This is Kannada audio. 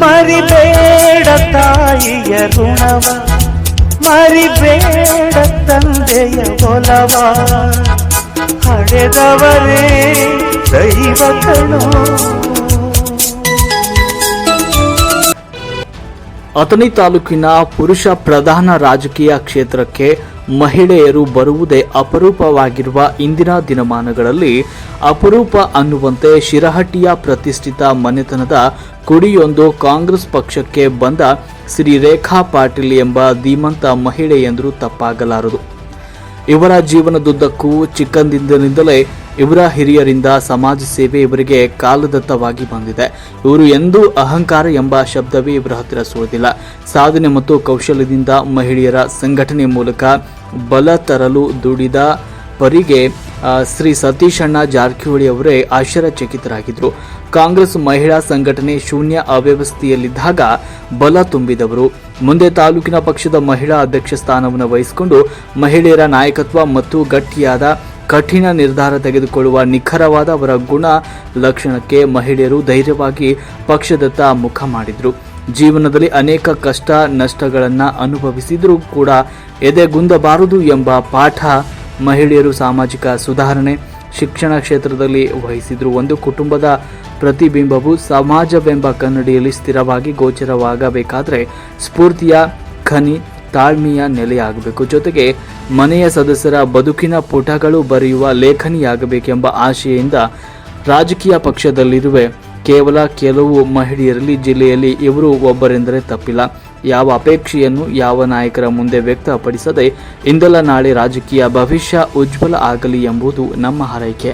ಮರಿಬೇಡ ತಾಯಿಯ ಋಣವ ಮರಿಬೇಡ ತಂದೆಯ ಒಲವ ಹಡೆದವರೇ ದೈವ ಅಥಣಿ ತಾಲೂಕಿನ ಪುರುಷ ಪ್ರಧಾನ ರಾಜಕೀಯ ಕ್ಷೇತ್ರಕ್ಕೆ ಮಹಿಳೆಯರು ಬರುವುದೇ ಅಪರೂಪವಾಗಿರುವ ಇಂದಿನ ದಿನಮಾನಗಳಲ್ಲಿ ಅಪರೂಪ ಅನ್ನುವಂತೆ ಶಿರಹಟ್ಟಿಯ ಪ್ರತಿಷ್ಠಿತ ಮನೆತನದ ಕುಡಿಯೊಂದು ಕಾಂಗ್ರೆಸ್ ಪಕ್ಷಕ್ಕೆ ಬಂದ ಶ್ರೀ ರೇಖಾ ಪಾಟೀಲ್ ಎಂಬ ಧೀಮಂತ ಮಹಿಳೆ ಎಂದರೂ ತಪ್ಪಾಗಲಾರದು. ಇವರ ಜೀವನದುದ್ದಕ್ಕೂ ಚಿಕ್ಕಂದಿನಿಂದಲೇ ಇವರ ಹಿರಿಯರಿಂದ ಸಮಾಜ ಸೇವೆ ಇವರಿಗೆ ಕಾಲದತ್ತವಾಗಿ ಬಂದಿದೆ. ಇವರು ಎಂದೂ ಅಹಂಕಾರ ಎಂಬ ಶಬ್ದವೇ ಇವರ ಹತ್ತಿರ ಸುಳಿದಿಲ್ಲ. ಸಾಧನೆ ಮತ್ತು ಕೌಶಲ್ಯದಿಂದ ಮಹಿಳೆಯರ ಸಂಘಟನೆ ಮೂಲಕ ಬಲ ತರಲು ದುಡಿದ ಪರಿಗೆ ಶ್ರೀ ಶ್ರೀ ಸತೀಶಣ್ಣ ಜಾರಕಿಹೊಳಿ ಅವರೇ ಆಶ್ಚರ್ಯಚಕಿತರಾಗಿದ್ದರು. ಕಾಂಗ್ರೆಸ್ ಮಹಿಳಾ ಸಂಘಟನೆ ಶೂನ್ಯ ಅವ್ಯವಸ್ಥೆಯಲ್ಲಿದ್ದಾಗ ಬಲ ತುಂಬಿದವರು. ಮುಂದೆ ತಾಲೂಕಿನ ಪಕ್ಷದ ಮಹಿಳಾ ಅಧ್ಯಕ್ಷ ಸ್ಥಾನವನ್ನು ವಹಿಸಿಕೊಂಡು ಮಹಿಳೆಯರ ನಾಯಕತ್ವ ಮತ್ತು ಗಟ್ಟಿಯಾದ ಕಠಿಣ ನಿರ್ಧಾರ ತೆಗೆದುಕೊಳ್ಳುವ ನಿಖರವಾದ ಅವರ ಗುಣ ಲಕ್ಷಣಕ್ಕೆ ಮಹಿಳೆಯರು ಧೈರ್ಯವಾಗಿ ಪಕ್ಷದತ್ತ ಮುಖ ಮಾಡಿದರು. ಜೀವನದಲ್ಲಿ ಅನೇಕ ಕಷ್ಟ, ನಷ್ಟಗಳನ್ನು ಅನುಭವಿಸಿದರೂ ಕೂಡ ಎದೆಗುಂದಬಾರದು ಎಂಬ ಪಾಠ ಮಹಿಳೆಯರು ಸಾಮಾಜಿಕ ಸುಧಾರಣೆ, ಶಿಕ್ಷಣ ಕ್ಷೇತ್ರದಲ್ಲಿ ವಹಿಸಿದ್ರು. ಒಂದು ಕುಟುಂಬದ ಪ್ರತಿಬಿಂಬವು ಸಮಾಜವೆಂಬ ಕನ್ನಡಿಯಲ್ಲಿ ಸ್ಥಿರವಾಗಿ ಗೋಚರವಾಗಬೇಕಾದರೆ ಸ್ಫೂರ್ತಿಯ ಖನಿ ತಾಳ್ಮೆಯ ನೆಲೆಯಾಗಬೇಕು. ಜೊತೆಗೆ ಮನೆಯ ಸದಸ್ಯರ ಬದುಕಿನ ಪುಟಗಳು ಬರೆಯುವ ಲೇಖನಿಯಾಗಬೇಕೆಂಬ ಆಶೆಯಿಂದ ರಾಜಕೀಯ ಪಕ್ಷದಲ್ಲಿರುವೆ. ಕೇವಲ ಕೆಲವು ಮಹಿಳೆಯರಲ್ಲಿ ಜಿಲ್ಲೆಯಲ್ಲಿ ಇವರು ಒಬ್ಬರೆಂದರೆ ತಪ್ಪಿಲ್ಲ. ಯಾವ ಅಪೇಕ್ಷೆಯನ್ನು ಯಾವ ನಾಯಕರ ಮುಂದೆ ವ್ಯಕ್ತಪಡಿಸದೆ ಇಂದಲ್ಲ ನಾಳೆ ರಾಜಕೀಯ ಭವಿಷ್ಯ ಉಜ್ವಲ ಆಗಲಿ ಎಂಬುದು ನಮ್ಮ ಹಾರೈಕೆ.